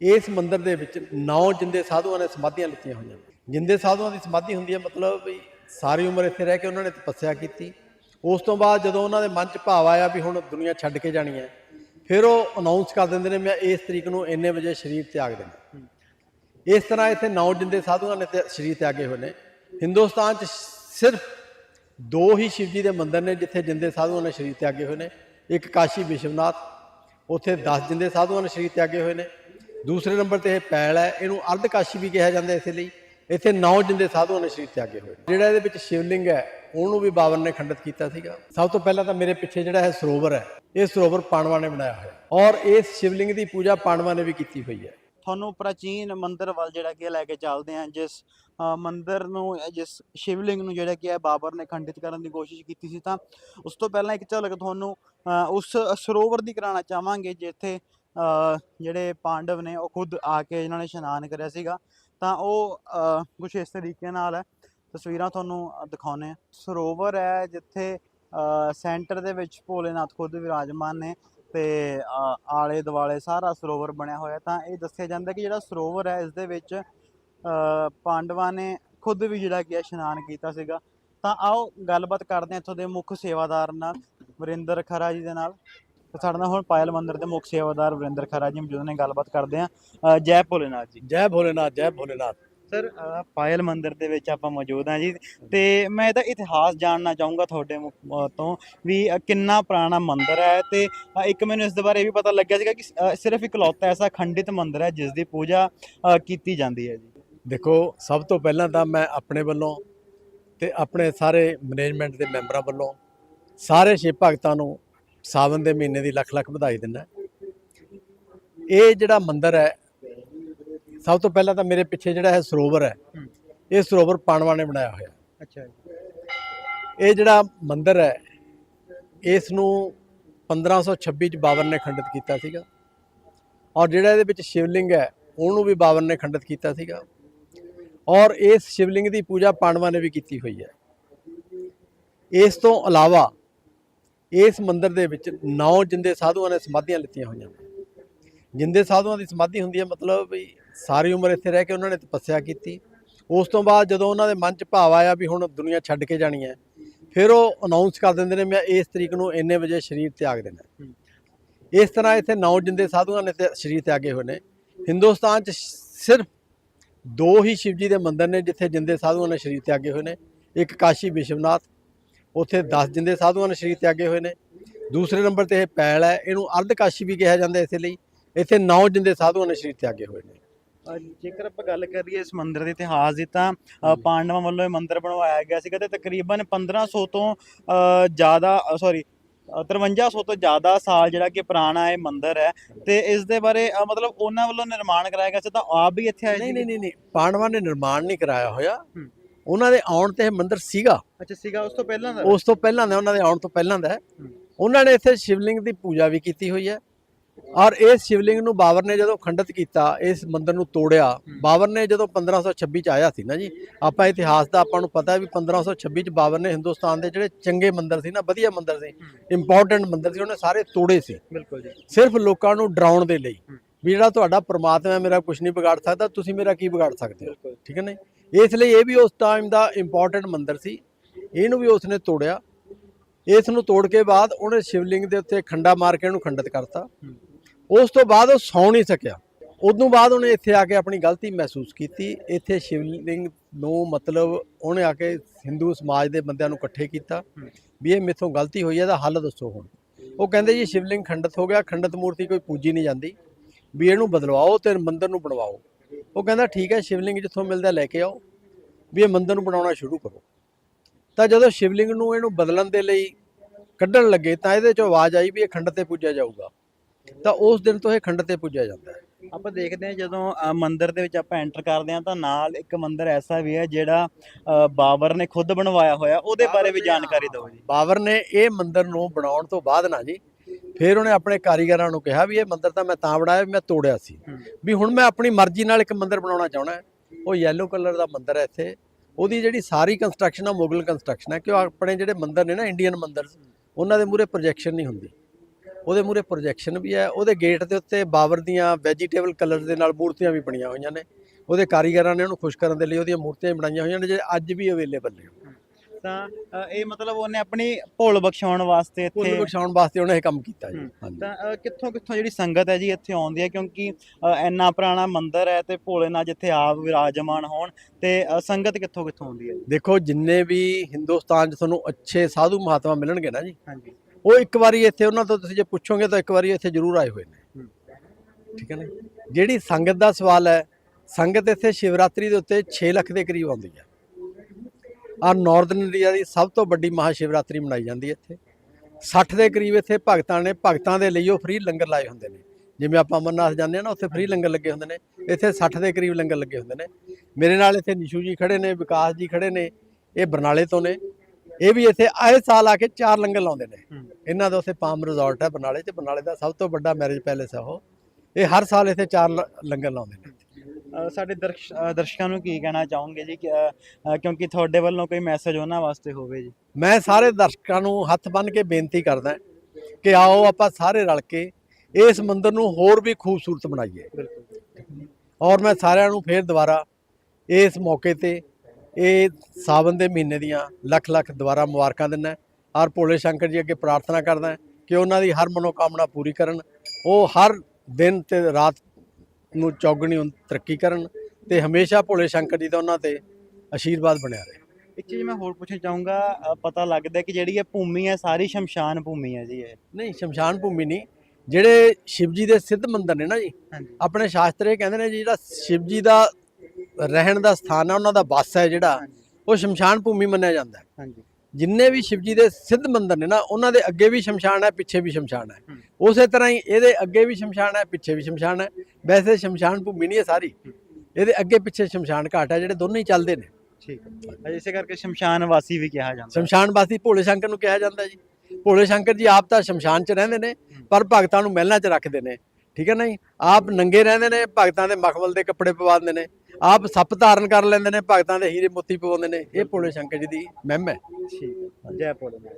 ਇਸ ਮੰਦਿਰ ਦੇ ਵਿੱਚ ਨੌ ਜਿੰਦੇ ਸਾਧੂਆਂ ਨੇ ਸਮਾਧੀਆਂ ਲਿੱਤੀਆਂ ਹੋਈਆਂ ਨੇ। ਜਿੰਦੇ ਸਾਧੂਆਂ ਦੀ ਸਮਾਧੀ ਹੁੰਦੀ ਹੈ, ਮਤਲਬ ਵੀ ਸਾਰੀ ਉਮਰ ਇੱਥੇ ਰਹਿ ਕੇ ਉਹਨਾਂ ਨੇ ਤਪੱਸਿਆ ਕੀਤੀ। ਉਸ ਤੋਂ ਬਾਅਦ ਜਦੋਂ ਉਹਨਾਂ ਦੇ ਮਨ 'ਚ ਭਾਵ ਆਇਆ ਵੀ ਹੁਣ ਦੁਨੀਆ ਛੱਡ ਕੇ ਜਾਣੀ ਹੈ, ਫਿਰ ਉਹ ਅਨਾਉਂਸ ਕਰ ਦਿੰਦੇ ਨੇ ਮੈਂ ਇਸ ਤਰੀਕ ਨੂੰ ਇੰਨੇ ਵਜੇ ਸਰੀਰ ਤਿਆਗ ਦੇਣਾ। ਇਸ ਤਰ੍ਹਾਂ ਇੱਥੇ ਨੌ ਜਿੰਦੇ ਸਾਧੂਆਂ ਨੇ ਤੇ ਸਰੀਰ ਤਿਆਗੇ ਹੋਏ ਨੇ। ਹਿੰਦੁਸਤਾਨ 'ਚ ਸਿਰਫ ਦੋ ਹੀ ਸ਼ਿਵਜੀ ਦੇ ਮੰਦਿਰ ਨੇ ਜਿੱਥੇ ਜਿੰਦੇ ਸਾਧੂਆਂ ਨੇ ਸਰੀਰ ਤਿਆਗੇ ਹੋਏ ਨੇ। ਇੱਕ ਕਾਸ਼ੀ ਵਿਸ਼ਵਨਾਥ, ਉੱਥੇ 10 ਜਿੰਦੇ ਸਾਧੂਆਂ ਨੇ ਸਰੀਰ ਤਿਆਗੇ ਹੋਏ ਨੇ। ਦੂਸਰੇ ਨੰਬਰ ਤੇ ਇਹ ਪੈਲ ਹੈ ਇਹਨੂੰ ਅਰਧਕਾਸ਼ੀ ਵੀ ਕਿਹਾ ਜਾਂਦਾ ਇਸੇ ਲਈ। ਇੱਥੇ ਨੌ ਜਿੰਦੇ ਸਾਧੂਆਂ ਨੇ ਸਰੀਰ ਤਿਆਗੇ ਹੋਏ ਜਿਹੜਾ ਇਹਦੇ ਵਿੱਚ ਸ਼ਿਵਲਿੰਗ ਹੈ ਉਹਨੂੰ ਵੀ ਬਾਬਰ ਨੇ ਖੰਡਿਤ ਕੀਤਾ ਸੀਗਾ। ਸਭ ਤੋਂ ਪਹਿਲਾਂ ਤਾਂ ਮੇਰੇ ਪਿੱਛੇ ਜਿਹੜਾ ਹੈ ਸਰੋਵਰ ਹੈ ਇਹ ਸਰੋਵਰ ਪਾਂਡਵਾਂ ਨੇ ਬਣਾਇਆ ਹੋਇਆ। ਔਰ ਇਸ ਸ਼ਿਵਲਿੰਗ ਦੀ ਪੂਜਾ ਪਾਂਡਵਾਂ ਨੇ ਵੀ ਕੀਤੀ ਹੋਈ ਹੈ। ਤੁਹਾਨੂੰ ਪ੍ਰਾਚੀਨ ਮੰਦਿਰ ਵੱਲ ਜਿਹੜਾ ਕਿ ਲੈ ਕੇ ਚੱਲਦੇ ਹਾਂ ਜਿਸ ਅ, ਮੰਦਿਰ ਨੂੰ ਜਿਸ ਸ਼ਿਵਲਿੰਗ ਨੂੰ ਜਿਹੜਾ ਕਿ ਹੈ ਬਾਬਰ ਨੇ ਖੰਡਿਤ ਕਰਨ ਦੀ ਕੋਸ਼ਿਸ਼ ਕੀਤੀ ਸੀ ਤਾਂ ਉਸ ਤੋਂ ਪਹਿਲਾਂ ਇੱਕ ਝਲਕ ਤੁਹਾਨੂੰ ਉਸ ਸਰੋਵਰ ਦੀ ਕਰਾਉਣਾ ਚਾਹਾਂਗੇ ਜਿੱਥੇ ਜਿਹੜੇ ਪਾਂਡਵ ਨੇ ਉਹ ਖੁਦ ਆ ਕੇ ਇਹਨਾਂ ਨੇ ਇਸ਼ਨਾਨ ਕਰਿਆ ਸੀਗਾ। ਤਾਂ ਉਹ ਅ, ਕੁਛ ਇਸ ਤਰੀਕੇ ਨਾਲ ਹੈ। ਤਸਵੀਰਾਂ ਤੁਹਾਨੂੰ ਅ, ਦਿਖਾਉਂਦੇ ਆ ਸਰੋਵਰ ਹੈ ਜਿੱਥੇ ਸੈਂਟਰ ਦੇ ਵਿੱਚ ਭੋਲੇਨਾਥ ਖੁਦ ਵਿਰਾਜਮਾਨ ਨੇ ਤੇ ਆਲੇ ਦੁਆਲੇ ਸਾਰਾ ਸਰੋਵਰ ਬਣਿਆ ਹੋਇਆ। ਤਾਂ ਇਹ ਦੱਸਿਆ ਜਾਂਦਾ ਕਿ ਜਿਹੜਾ ਸਰੋਵਰ ਹੈ ਇਸ ਦੇ ਵਿੱਚ ਪਾਂਡਵਾਂ ਨੇ ਖੁਦ ਵੀ ਜਿਹੜਾ ਕਿ ਇਸ਼ਨਾਨ ਕੀਤਾ ਸੀਗਾ। ਤਾਂ ਆਓ ਗੱਲਬਾਤ ਕਰਦੇ ਹਾਂ ਇੱਥੋਂ ਦੇ ਮੁੱਖ ਸੇਵਾਦਾਰ ਨਾਲ ਵਰਿੰਦਰ ਖਰਾ ਜੀ ਦੇ ਨਾਲ। ਤੇ ਸਾਡੇ ਨਾਲ ਹੁਣ ਪਾਇਲ ਮੰਦਿਰ ਦੇ ਮੁੱਖ ਸੇਵਾਦਾਰ ਵਰਿੰਦਰ ਖਰਾ ਜੀ ਮੌਜੂਦ ਨੇ ਗੱਲਬਾਤ ਕਰਦੇ ਹਾਂ। ਜੈ ਭੋਲੇਨਾਥ ਜੀ। ਜੈ ਭੋਲੇਨਾਥ ਜੈ ਭੋਲੇਨਾਥ। ਸਰ ਪਾਇਲ ਮੰਦਿਰ ਦੇ ਵਿੱਚ ਆਪਾਂ ਮੌਜੂਦ ਹਾਂ ਜੀ। ਤੇ ਮੈਂ ਇਹਦਾ ਇਤਿਹਾਸ ਜਾਣਨਾ ਚਾਹੂੰਗਾ ਤੁਹਾਡੇ ਤੋਂ ਵੀ ਕਿੰਨਾ ਪੁਰਾਣਾ ਮੰਦਿਰ ਹੈ ਤੇ ਇੱਕ ਮੈਨੂੰ ਇਸ ਦੇ ਬਾਰੇ ਵੀ ਪਤਾ ਲੱਗਿਆ ਸੀਗਾ ਕਿ ਸਿਰਫ ਇਕਲੌਤਾ ਐਸਾ ਖੰਡਿਤ ਮੰਦਿਰ ਹੈ ਜਿਸ ਦੀ ਪੂਜਾ ਕੀਤੀ ਜਾਂਦੀ ਹੈ ਜੀ। ਦੇਖੋ ਸਭ ਤੋਂ ਪਹਿਲਾਂ ਤਾਂ ਮੈਂ ਆਪਣੇ ਵੱਲੋਂ ਤੇ ਆਪਣੇ ਸਾਰੇ ਮੈਨੇਜਮੈਂਟ ਦੇ ਮੈਂਬਰਾਂ ਵੱਲੋਂ ਸਾਰੇ ਸ਼ਿਵ ਭਗਤਾਂ ਨੂੰ ਸਾਵਨ ਦੇ ਮਹੀਨੇ ਦੀ ਲੱਖ ਲੱਖ ਵਧਾਈ ਦਿੰਦਾ ਇਹ ਜਿਹੜਾ ਮੰਦਿਰ ਹੈ ਸਭ ਤੋਂ ਪਹਿਲਾਂ ਤਾਂ ਮੇਰੇ ਪਿੱਛੇ ਜਿਹੜਾ ਹੈ ਸਰੋਵਰ ਹੈ। ਇਹ ਸਰੋਵਰ ਪਾਂਡਵਾਂ ਨੇ ਬਣਾਇਆ ਹੋਇਆ ਅੱਛਾ ਇਹ ਜਿਹੜਾ ਮੰਦਿਰ ਹੈ ਇਸ ਨੂੰ 1526 ਚ ਬਾਬਰ ਨੇ ਖੰਡਿਤ ਕੀਤਾ ਸੀਗਾ ਔਰ ਜਿਹੜਾ ਇਹਦੇ ਵਿੱਚ ਸ਼ਿਵਲਿੰਗ ਹੈ ਉਹਨੂੰ ਵੀ ਬਾਬਰ ਨੇ ਖੰਡਿਤ ਕੀਤਾ ਸੀਗਾ ਔਰ ਇਸ ਸ਼ਿਵਲਿੰਗ ਦੀ ਪੂਜਾ ਪਾਂਡਵਾਂ ਨੇ ਵੀ ਕੀਤੀ ਹੋਈ ਹੈ। ਇਸ ਤੋਂ ਇਲਾਵਾ ਇਸ ਮੰਦਿਰ ਦੇ ਵਿੱਚ ਨੌ ਜਿੰਦੇ ਸਾਧੂਆਂ ਨੇ ਸਮਾਧੀਆਂ ਲਿੱਤੀਆਂ ਹੋਈਆਂ। ਨੇ ਜਿੰਦੇ ਸਾਧੂਆਂ ਦੀ ਸਮਾਧੀ ਹੁੰਦੀ ਹੈ, ਮਤਲਬ ਵੀ ਸਾਰੀ ਉਮਰ ਇੱਥੇ ਰਹਿ ਕੇ ਉਹਨਾਂ ਨੇ ਤਪੱਸਿਆ ਕੀਤੀ। ਉਸ ਤੋਂ ਬਾਅਦ ਜਦੋਂ ਉਹਨਾਂ ਦੇ ਮਨ 'ਚ ਭਾਵ ਆਇਆ ਵੀ ਹੁਣ ਦੁਨੀਆ ਛੱਡ ਕੇ ਜਾਣੀ ਹੈ, ਫਿਰ ਉਹ ਅਨਾਉਂਸ ਕਰ ਦਿੰਦੇ ਨੇ ਮੈਂ ਇਸ ਤਰੀਕ ਨੂੰ ਇੰਨੇ ਵਜੇ ਸਰੀਰ ਤਿਆਗ ਦੇਣਾ। ਇਸ ਤਰ੍ਹਾਂ ਇੱਥੇ ਨੌ ਜਿੰਦੇ ਸਾਧੂਆਂ ਨੇ ਤੇ ਸਰੀਰ ਤਿਆਗੇ ਹੋਏ ਨੇ। ਹਿੰਦੁਸਤਾਨ 'ਚ ਸਿਰਫ ਦੋ ਹੀ ਸ਼ਿਵਜੀ ਦੇ ਮੰਦਿਰ ਨੇ ਜਿੱਥੇ ਜਿੰਦੇ ਸਾਧੂਆਂ ਨੇ ਸਰੀਰ ਤਿਆਗੇ ਹੋਏ ਨੇ। ਇੱਕ ਕਾਸ਼ੀ ਵਿਸ਼ਵਨਾਥ ਉੱਥੇ 10 ਜਿੰਦੇ ਸਾਧੂਆਂ ਨੇ ਸਰੀਰ ਤਿਆਗੇ ਹੋਏ ਨੇ। ਦੂਸਰੇ ਨੰਬਰ ਤੇ ਇਹ ਪੈਲ ਹੈ ਇਹਨੂੰ ਅਰਧ ਕਾਸ਼ੀ ਵੀ ਕਿਹਾ ਜਾਂਦਾ ਇਸੇ ਲਈ। ਇੱਥੇ ਨੌ ਜਿੰਦੇ ਸਾਧੂਆਂ ਨੇ ਸਰੀਰ ਤਿਆਗੇ ਹੋਏ ਨੇ। ਜੇਕਰ ਆਪਾਂ ਗੱਲ ਕਰੀਏ ਇਸ ਮੰਦਿਰ ਦੇ ਇਤਿਹਾਸ ਦੀ ਤਾਂ ਪਾਂਡਵਾਂ ਵੱਲੋਂ ਇਹ ਮੰਦਿਰ ਬਣਵਾਇਆ ਗਿਆ ਸੀਗਾ ਤੇ ਤਕਰੀਬਨ 1500 ਤੋਂ ਜ਼ਿਆਦਾ ਸੌਰੀ 5300 ਤੋਂ ਜ਼ਿਆਦਾ ਸਾਲ ਜਿਹੜਾ ਕਿ ਪੁਰਾਣਾ ਇਹ ਮੰਦਿਰ ਹੈ। ਤੇ ਇਸ ਦੇ ਬਾਰੇ ਮਤਲਬ ਉਹਨਾਂ ਵੱਲੋਂ ਨਿਰਮਾਣ ਕਰਾਇਆ ਗਿਆ ਸੀ ਤਾਂ ਆਪ ਵੀ ਇੱਥੇ ਆਏ ਨਹੀਂ ਸੀ ਨਹੀਂ ਨਹੀਂ ਪਾਂਡਵਾਂ ਨੇ ਨਿਰਮਾਣ ਨਹੀਂ ਕਰਾਇਆ ਹੋਇਆ। ਉਹਨਾਂ ਦੇ ਆਉਣ ਤੇ ਇਹ ਮੰਦਿਰ ਸੀਗਾ। ਅੱਛਾ ਸੀਗਾ ਉਸ ਤੋਂ ਪਹਿਲਾਂ ਦਾ? ਉਸ ਤੋਂ ਪਹਿਲਾਂ ਦਾ ਉਹਨਾਂ ਦੇ ਆਉਣ ਤੋਂ ਪਹਿਲਾਂ ਦਾ। ਹੈ। ਉਹਨਾਂ ਨੇ ਇੱਥੇ ਸ਼ਿਵਲਿੰਗ ਦੀ ਪੂਜਾ ਵੀ ਕੀਤੀ ਹੋਈ ਹੈ। ਔਰ ਇਸ ਸ਼ਿਵਲਿੰਗ ਨੂੰ ਬਾਬਰ ਨੇ ਜਦੋਂ ਖੰਡਿਤ ਕੀਤਾ ਇਸ ਮੰਦਿਰ ਨੂੰ ਤੋੜਿਆ। ਬਾਬਰ ਨੇ ਜਦੋਂ 1526 ਚ ਆਇਆ ਸੀ ਨਾ ਜੀ ਆਪਾਂ ਇਤਿਹਾਸ ਦਾ ਆਪਾਂ ਨੂੰ ਪਤਾ ਹੈ ਵੀ 1526 ਚ ਬਾਬਰ ਨੇ ਹਿੰਦੁਸਤਾਨ ਦੇ ਜਿਹੜੇ ਚੰਗੇ ਮੰਦਿਰ ਸੀ ਨਾ ਵਧੀਆ ਮੰਦਿਰ ਸੀ ਇੰਪੋਰਟੈਂਟ ਮੰਦਿਰ ਸੀ ਉਹਨੇ ਸਾਰੇ ਤੋੜੇ ਸੀ। ਬਿਲਕੁਲ ਜੀ। ਸਿਰਫ ਲੋਕਾਂ ਨੂੰ ਡਰਾਉਣ ਦੇ ਲਈ। ਵੀ ਜਿਹੜਾ ਤੁਹਾਡਾ ਪ੍ਰਮਾਤਮਾ ਹੈ, ਮੇਰਾ ਕੁਝ ਨਹੀਂ ਵਿਗਾੜ ਸਕਦਾ ਤੁਸੀਂ ਮੇਰਾ ਕੀ ਵਿਗਾੜ ਸਕਦੇ ਹੋ? ਠੀਕ ਹੈ ਨਾ ਇਸ ਲਈ ਇਹ ਵੀ ਉਸ ਟਾਈਮ ਦਾ ਇੰਪੋਰਟੈਂਟ ਮੰਦਿਰ ਸੀ। ਇਹਨੂੰ ਵੀ ਉਸਨੇ ਤੋੜਿਆ। ਇਸ ਨੂੰ ਤੋੜ ਕੇ ਬਾਅਦ ਉਹਨੇ ਸ਼ਿਵਲਿੰਗ ਦੇ ਉੱਤੇ ਖੰਡਾ ਮਾਰ ਕੇ ਉਹਨੂੰ ਖੰਡਿਤ ਕਰਤਾ। ਉਸ ਤੋਂ ਬਾਅਦ ਉਹ ਸੌ ਨਹੀਂ ਸਕਿਆ। ਉਦੋਂ ਬਾਅਦ ਉਹਨੇ ਇੱਥੇ ਆ ਕੇ ਆਪਣੀ ਗਲਤੀ ਮਹਿਸੂਸ ਕੀਤੀ। ਇੱਥੇ ਸ਼ਿਵਲਿੰਗ ਨੂੰ ਮਤਲਬ ਉਹਨੇ ਆ ਕੇ ਹਿੰਦੂ ਸਮਾਜ ਦੇ ਬੰਦਿਆਂ ਨੂੰ ਇਕੱਠੇ ਕੀਤਾ। ਵੀ ਇਹ ਮੇਥੋਂ ਗਲਤੀ ਹੋਈ ਹੈ, ਇਹਦਾ ਹੱਲ ਦੱਸੋ ਹੁਣ। ਉਹ ਕਹਿੰਦੇ ਜੀ ਸ਼ਿਵਲਿੰਗ ਖੰਡਿਤ ਹੋ ਗਿਆ। ਖੰਡਿਤ ਮੂਰਤੀ ਕੋਈ ਪੂਜੀ ਨਹੀਂ ਜਾਂਦੀ। ਵੀ ਇਹਨੂੰ ਬਦਲਵਾਓ ਤੇ ਮੰਦਿਰ ਨੂੰ ਬਣਵਾਓ। ਉਹ ਕਹਿੰਦਾ ਠੀਕ ਹੈ ਸ਼ਿਵਲਿੰਗ ਜਿੱਥੋਂ ਮਿਲਦਾ ਲੈ ਕੇ ਆਓ ਵੀ ਇਹ ਮੰਦਿਰ ਨੂੰ ਬਣਾਉਣਾ ਸ਼ੁਰੂ ਕਰੋ। ਤਾਂ ਜਦੋਂ ਸ਼ਿਵਲਿੰਗ ਨੂੰ ਇਹਨੂੰ ਬਦਲਣ ਦੇ ਲਈ ਕੱਢਣ ਲੱਗੇ ਤਾਂ ਇਹਦੇ ਚੋਂ ਆਵਾਜ਼ ਆਈ ਵੀ ਇਹ ਖੰਡ ਤੇ ਪੂਜਿਆ ਜਾਊਗਾ। ਤਾਂ ਉਸ ਦਿਨ ਤੋਂ ਇਹ ਖੰਡ ਤੇ ਪੂਜਿਆ ਜਾਂਦਾ ਹੈ। ਆਪਾਂ ਦੇਖਦੇ ਹਾਂ ਜਦੋਂ ਮੰਦਿਰ ਦੇ ਵਿੱਚ ਆਪਾਂ ਐਂਟਰ ਕਰਦੇ ਹਾਂ ਤਾਂ ਨਾਲ ਇੱਕ ਮੰਦਿਰ ਐਸਾ ਵੀ ਹੈ ਜਿਹੜਾ ਬਾਬਰ ਨੇ ਖੁਦ ਬਣਵਾਇਆ ਹੋਇਆ ਉਹਦੇ ਬਾਰੇ ਵੀ ਜਾਣਕਾਰੀ ਦਿਓ ਜੀ। ਬਾਬਰ ਨੇ ਇਹ ਮੰਦਿਰ ਨੂੰ ਬਣਾਉਣ ਤੋਂ ਬਾਅਦ ਨਾ ਜੀ ਫਿਰ ਉਹਨੇ ਆਪਣੇ ਕਾਰੀਗਰਾਂ ਨੂੰ ਕਿਹਾ ਵੀ ਇਹ ਮੰਦਿਰ ਤਾਂ ਮੈਂ ਤਾਂ ਬਣਾਇਆ ਵੀ ਮੈਂ ਤੋੜਿਆ ਸੀ। ਵੀ ਹੁਣ ਮੈਂ ਆਪਣੀ ਮਰਜ਼ੀ ਨਾਲ ਇੱਕ ਮੰਦਿਰ ਬਣਾਉਣਾ ਚਾਹਣਾ ਉਹ ਯੈਲੋ ਕਲਰ ਦਾ ਮੰਦਿਰ ਹੈ ਇੱਥੇ। ਉਹਦੀ ਜਿਹੜੀ ਸਾਰੀ ਕੰਸਟਰਕਸ਼ਨ ਆ ਮੁਗਲ ਕੰਸਟਰਕਸ਼ਨ ਹੈ ਕਿ ਉਹ ਆਪਣੇ ਜਿਹੜੇ ਮੰਦਿਰ ਨੇ ਨਾ ਇੰਡੀਅਨ ਮੰਦਿਰ ਉਹਨਾਂ ਦੇ ਮੂਰੇ ਪ੍ਰੋਜੈਕਸ਼ਨ ਨਹੀਂ ਹੁੰਦੀ। ਉਹਦੇ ਮੂਰੇ ਪ੍ਰੋਜੈਕਸ਼ਨ ਵੀ ਹੈ। ਉਹਦੇ ਗੇਟ ਦੇ ਉੱਤੇ ਬਾਬਰ ਦੀਆਂ ਵੈਜੀਟੇਬਲ ਕਲਰ ਦੇ ਨਾਲ ਮੂਰਤੀਆਂ ਵੀ ਬਣੀਆਂ ਹੋਈਆਂ ਨੇ। ਉਹਦੇ ਕਾਰੀਗਰਾਂ ਨੇ ਉਹਨੂੰ ਖੁਸ਼ ਕਰਨ ਦੇ ਲਈ ਉਹਦੀਆਂ ਮੂਰਤੀਆਂ ਬਣਾਈਆਂ ਹੋਈਆਂ ਨੇ ਜਿਹੜੇ ਅੱਜ ਵੀ ਅਵੇਲੇਬਲ ਨੇ। ਤਾਂ ਅ, ਇਹ ਮਤਲਬ ਉਹਨੇ ਆਪਣੀ ਭੋਲ ਬਖਸ਼ਾਉਣ ਵਾਸਤੇ ਭੁੱਲ ਇੱਥੇ ਬਖਸ਼ਾਉਣ ਵਾਸਤੇ ਉਹਨੇ ਇਹ ਕੰਮ ਕੀਤਾ ਜੀ। ਹੂੰ। ਹਾਂਜੀ। ਤਾਂ ਅ, ਕਿੱਥੋਂ ਕਿੱਥੋਂ ਜਿਹੜੀ ਸੰਗਤ ਹੈ ਜੀ ਇੱਥੇ ਆਉਂਦੀ ਹੈ? ਕਿਉਂਕਿ ਅ, ਇੰਨਾ ਪੁਰਾਣਾ ਮੰਦਿਰ ਹੈ ਤੇ ਭੋਲੇਨਾਥ ਜਿੱਥੇ ਆਪ ਵਿਰਾਜਮਾਨ ਹੋਣ ਤੇ ਅ, ਸੰਗਤ ਕਿੱਥੋਂ ਕਿੱਥੋਂ ਆਉਂਦੀ ਹੈ? ਜੀ ਦੇਖੋ ਜਿੰਨੇ ਵੀ ਹਿੰਦੁਸਤਾਨ 'ਚ ਤੁਹਾਨੂੰ ਅੱਛੇ ਸਾਧੂ ਮਹਾਤਮਾ ਮਿਲਣਗੇ ਨਾ ਜੀ ਹਾਂਜੀ। ਉਹ ਇੱਕ ਵਾਰੀ ਇੱਥੇ ਉਹਨਾਂ ਤੋਂ ਤੁਸੀਂ ਜੇ ਪੁੱਛੋਗੇ ਤਾਂ ਇੱਕ ਵਾਰੀ ਇੱਥੇ ਜ਼ਰੂਰ ਆਏ ਹੋਏ ਨੇ। ਠੀਕ ਹੈ ਨਾ? ਜਿਹੜੀ ਸੰਗਤ ਦਾ ਸਵਾਲ ਹੈ ਸੰਗਤ ਇੱਥੇ ਸ਼ਿਵਰਾਤਰੀ ਦੇ ਉੱਤੇ 6 ਲੱਖ ਦੇ ਕਰੀਬ ਆਉਂਦੀ ਹੈ। ਆ ਨਾਰਥਰਨ ਇੰਡੀਆ ਦੀ ਸਭ ਤੋਂ ਵੱਡੀ ਮਹਾ ਸ਼ਿਵਰਾਤਰੀ ਮਨਾਈ ਜਾਂਦੀ ਹੈ ਇੱਥੇ। 60 ਦੇ ਕਰੀਬ ਇੱਥੇ ਭਗਤਾਂ ਨੇ ਭਗਤਾਂ ਦੇ ਲਈ ਉਹ ਫ੍ਰੀ ਲੰਗਰ ਲਾਏ ਹੁੰਦੇ ਨੇ। ਜਿਵੇਂ ਆਪਾਂ ਅਮਰਨਾਥ ਜਾਂਦੇ ਆ ਨਾ ਉੱਥੇ ਫ੍ਰੀ ਲੰਗਰ ਲੱਗੇ ਹੁੰਦੇ ਨੇ। ਇੱਥੇ 60 ਦੇ ਕਰੀਬ ਲੰਗਰ ਲੱਗੇ ਹੁੰਦੇ ਨੇ। ਮੇਰੇ ਨਾਲ ਇੱਥੇ ਨਿਸ਼ੂ ਜੀ ਖੜੇ ਨੇ ਵਿਕਾਸ ਜੀ ਖੜੇ ਨੇ ਇਹ ਬਰਨਾਲੇ ਤੋਂ ਨੇ। ਇਹ ਵੀ ਇੱਥੇ ਆਏ ਸਾਲ ਆ ਕੇ ਚਾਰ ਲੰਗਰ ਲਾਉਂਦੇ ਨੇ। ਹੂੰ। ਇਹਨਾਂ ਦਾ ਉੱਥੇ ਪਾਮ ਰਿਜ਼ੋਰਟ ਹੈ ਬਰਨਾਲੇ 'ਚ। ਬਰਨਾਲੇ ਦਾ ਸਭ ਤੋਂ ਵੱਡਾ ਮੈਰਿਜ ਪੈਲੇਸ ਹੈ ਉਹ। ਇਹ ਹਰ ਸਾਲ ਇੱਥੇ ਚਾਰ ਲੰਗਰ ਲਾਉਂਦੇ ਨੇ। ਸਾਡੇ ਦਰਸ਼- ਅ, ਦਰਸ਼ਕਾਂ ਨੂੰ ਕੀ ਕਹਿਣਾ ਚਾਹੋਗੇ ਜੀ ਕਿ, ਅ, ਅ, ਕਿਉਂਕਿ ਤੁਹਾਡੇ ਵੱਲੋਂ ਕੋਈ ਮੈਸੇਜ ਉਹਨਾਂ ਵਾਸਤੇ ਹੋਵੇ ਜੀ? ਮੈਂ ਸਾਰੇ ਦਰਸ਼ਕਾਂ ਨੂੰ ਹੱਥ ਬੰਨ੍ਹ ਕੇ ਬੇਨਤੀ ਕਰਦਾ ਕਿ ਆਓ ਆਪਾਂ ਸਾਰੇ ਰਲ ਕੇ ਇਸ ਮੰਦਿਰ ਨੂੰ ਹੋਰ ਵੀ ਖੂਬਸੂਰਤ ਬਣਾਈਏ। ਬਿਲਕੁਲ ਔਰ ਮੈਂ ਸਾਰਿਆਂ ਨੂੰ ਫੇਰ ਦੁਬਾਰਾ ਇਸ ਮੌਕੇ ਤੇ ਇਹ ਸਾਵਨ ਦੇ ਮਹੀਨੇ ਦੀਆਂ ਲੱਖ ਲੱਖ ਦੁਬਾਰਾ ਮੁਬਾਰਕਾਂ ਦਿੰਦਾ ਔਰ ਭੋਲੇ ਸ਼ੰਕਰ ਜੀ ਅੱਗੇ ਪ੍ਰਾਰਥਨਾ ਕਰਦਾ ਕਿ ਉਹਨਾਂ ਦੀ ਹਰ ਮਨੋਕਾਮਨਾ ਪੂਰੀ ਕਰਨ। ਉਹ ਹਰ ਦਿਨ ਤੇ ਰਾਤ ਨੂੰ ਚੌਗਣੀ ਤਰੱਕੀ ਕਰਨ ਤੇ ਹਮੇਸ਼ਾ ਭੋਲੇ ਸ਼ੰਕਰ ਜੀ ਦਾ ਉਹਨਾਂ ਤੇ ਆਸ਼ੀਰਵਾਦ ਬਣਿਆ ਰਹੇ। ਇੱਕ ਚੀਜ਼ ਮੈਂ ਹੋਰ ਪੁੱਛਣਾ ਚਾਹੂੰਗਾ ਪਤਾ ਲੱਗਦਾ ਕਿ ਜਿਹੜੀ ਇਹ ਭੂਮੀ ਹੈ ਸਾਰੀ ਸ਼ਮਸ਼ਾਨ ਭੂਮੀ ਹੈ ਜੀ ਇਹ। ਨਹੀਂ ਸ਼ਮਸ਼ਾਨ ਭੂਮੀ ਨਹੀਂ ਜਿਹੜੇ ਸ਼ਿਵ ਜੀ ਦੇ ਸਿੱਧ ਮੰਦਰ ਨੇ ਨਾ ਜੀ ਆਪਣੇ ਸ਼ਾਸਤਰ ਇਹ ਕਹਿੰਦੇ ਨੇ ਜੀ ਜਿਹੜਾ ਸ਼ਿਵ ਜੀ ਦਾ ਰਹਿਣ ਦਾ ਸਥਾਨ ਹੈ ਉਹਨਾਂ ਦਾ ਵਾਸ ਹੈ ਜਿਹੜਾ ਉਹ ਸ਼ਮਸ਼ਾਨ ਭੂਮੀ ਮੰਨਿਆ ਜਾਂਦਾ ਹੈ। ਹਾਂਜੀ। ਜਿੰਨੇ ਵੀ ਸ਼ਿਵ ਜੀ ਦੇ ਸਿੱਧ ਮੰਦਰ ਨੇ ਨਾ ਉਹਨਾਂ ਦੇ ਅੱਗੇ ਵੀ ਸ਼ਮਸ਼ਾਨ ਹੈ ਪਿੱਛੇ ਵੀ ਸ਼ਮਸ਼ਾਨ ਹੈ। ਹੂੰ। ਉਸੇ ਤਰ੍ਹਾਂ ਹੀ ਇਹਦੇ ਅੱਗੇ ਵੀ ਸ਼ਮਸ਼ਾਨ ਹੈ ਪਿੱਛੇ ਵੀ ਸ਼ਮਸ਼ਾਨ ਹੈ। ਵੈਸੇ ਸ਼ਮਸ਼ਾਨ ਭੂਮੀ ਨਹੀਂ ਹੈ ਸਾਰੀ। ਇਹਦੇ ਅੱਗੇ ਪਿੱਛੇ ਸ਼ਮਸ਼ਾਨ ਘਾਟ ਹੈ ਜਿਹੜੇ ਦੋਨੋਂ ਹੀ ਚੱਲਦੇ ਨੇ। ਠੀਕ ਹੈ। ਇਸੇ ਕਰਕੇ ਸ਼ਮਸ਼ਾਨ ਵਾਸੀ ਵੀ ਕਿਹਾ ਜਾਂਦਾ ਸ਼ਮਸ਼ਾਨ ਵਾਸੀ ਭੋਲੇ ਸ਼ੰਕਰ ਨੂੰ ਕਿਹਾ ਜਾਂਦਾ ਜੀ। ਭੋਲੇ ਸ਼ੰਕਰ ਜੀ ਆਪ ਤਾਂ ਸ਼ਮਸ਼ਾਨ 'ਚ ਰਹਿੰਦੇ ਨੇ ਪਰ ਭਗਤਾਂ ਨੂੰ ਮਹਿਲਾਂ 'ਚ ਰੱਖਦੇ ਨੇ। ਠੀਕ ਹੈ ਨਾ ਜੀ? ਆਪ ਨੰਗੇ ਰਹਿੰਦੇ ਨੇ ਭਗਤਾਂ ਦੇ ਮਖਮਲ ਦੇ ਕੱਪੜੇ ਪਵਾਉਂਦੇ ਨੇ। ਆਪ ਸੱਪ ਧਾਰਨ ਕਰ ਲੈਂਦੇ ਨੇ, ਭਗਤਾਂ ਦੇ ਹੀਰੇ ਮੋਤੀ ਪਵਾਉਂਦੇ ਨੇ, ਇਹ ਭੋਲੇ ਸ਼ੰਕਰ ਜੀ ਦੀ ਮਹਿਮ ਹੈ। ਠੀਕ ਜੈ ਭੋਲੇ